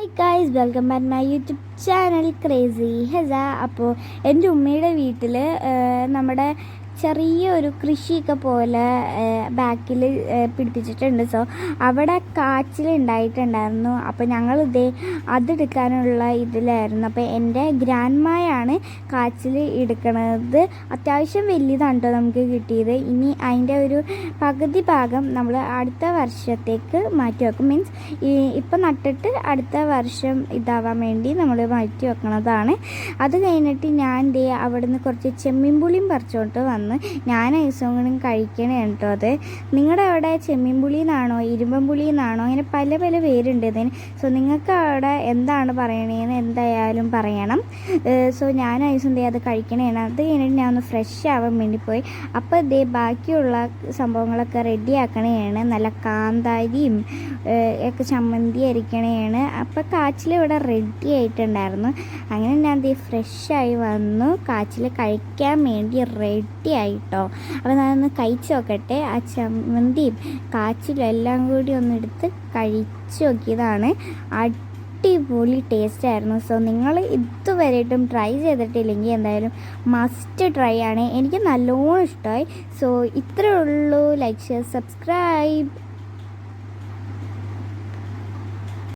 Hi guys welcome back my YouTube channel crazy Hesa അപ്പോൾ എന്റെ ഉമ്മയുടെ വീട്ടിൽ നമ്മുടെ ചെറിയൊരു കൃഷിയൊക്കെ പോലെ ബാക്കിൽ പിടിപ്പിച്ചിട്ടുണ്ട്. സോ അവിടെ കാച്ചിൽ ഉണ്ടായിട്ടുണ്ടായിരുന്നു അപ്പോൾ ഞങ്ങൾ ഇതേ അതെടുക്കാനുള്ള ഇതിലായിരുന്നു. അപ്പോൾ എന്റെ ഗ്രാൻഡ്മയാണ് കാച്ചിൽ എടുക്കണത്. അത്യാവശ്യം വലിയതാണ് കേട്ടോ നമുക്ക് കിട്ടിയത്. ഇനി അതിന്റെ ഒരു പകുതി ഭാഗം നമ്മൾ അടുത്ത വർഷത്തേക്ക് മാറ്റി വെക്കും. മീൻസ് ഇപ്പം നട്ടിട്ട് അടുത്ത വർഷം ഇതാവാൻ വേണ്ടി നമ്മൾ മാറ്റി വെക്കണതാണ്. അത് കഴിഞ്ഞിട്ട് ഞാൻ ദേ അവിടുന്ന് കുറച്ച് ചെമ്മീൻ പുളിയും പറിച്ചുകൊണ്ട് വന്ന്. ഞാൻ ഐസും കഴിക്കണേ കേട്ടോ അത്. നിങ്ങളുടെ അവിടെ ചെമ്മീൻ പുളി എന്നാണോ ഇരുമ്പൻ പുളി എന്നാണോ അങ്ങനെ പല പല പേരുണ്ട് ഇതിന്. സോ നിങ്ങൾക്ക് അവിടെ എന്താണ് പറയണേന്ന് എന്തായാലും പറയണം. സോ ഞാൻ ഐസും ദേ അത് കഴിക്കണേണ്. അത് കഴിഞ്ഞിട്ട് ഞാൻ ഒന്ന് ഫ്രഷ് ആവാൻ വേണ്ടി പോയി. അപ്പോൾ ഇതേ ബാക്കിയുള്ള സംഭവങ്ങളൊക്കെ റെഡി ആക്കണേണ്. നല്ല കാന്താരിയും ഒക്കെ ചമ്മന്തി അരിക്കണേണ്. അപ്പോൾ കാച്ചിൽ ഇവിടെ റെഡി ആയിട്ടുണ്ടായിരുന്നു. അങ്ങനെ ഞാൻ ദേ ഫ്രഷായി വന്നു. കാച്ചിൽ കഴിക്കാൻ വേണ്ടി റെഡി ആയിട്ടോ. അപ്പോൾ ഞാനൊന്ന് കഴിച്ച് നോക്കട്ടെ. ആ ചമ്മന്തിയും കാച്ചിലും എല്ലാം കൂടി ഒന്ന് എടുത്ത് കഴിച്ച് നോക്കിയതാണ്. അടിപൊളി ടേസ്റ്റ് ആയിരുന്നു. സോ നിങ്ങൾ ഇതുവരെയായിട്ടും ട്രൈ ചെയ്തിട്ടില്ലെങ്കിൽ എന്തായാലും മസ്റ്റ് ട്രൈ ആണ്. എനിക്ക് നല്ലോണം ഇഷ്ടമായി. സോ ഇത്രയേ ഉള്ളൂ. Like share subscribe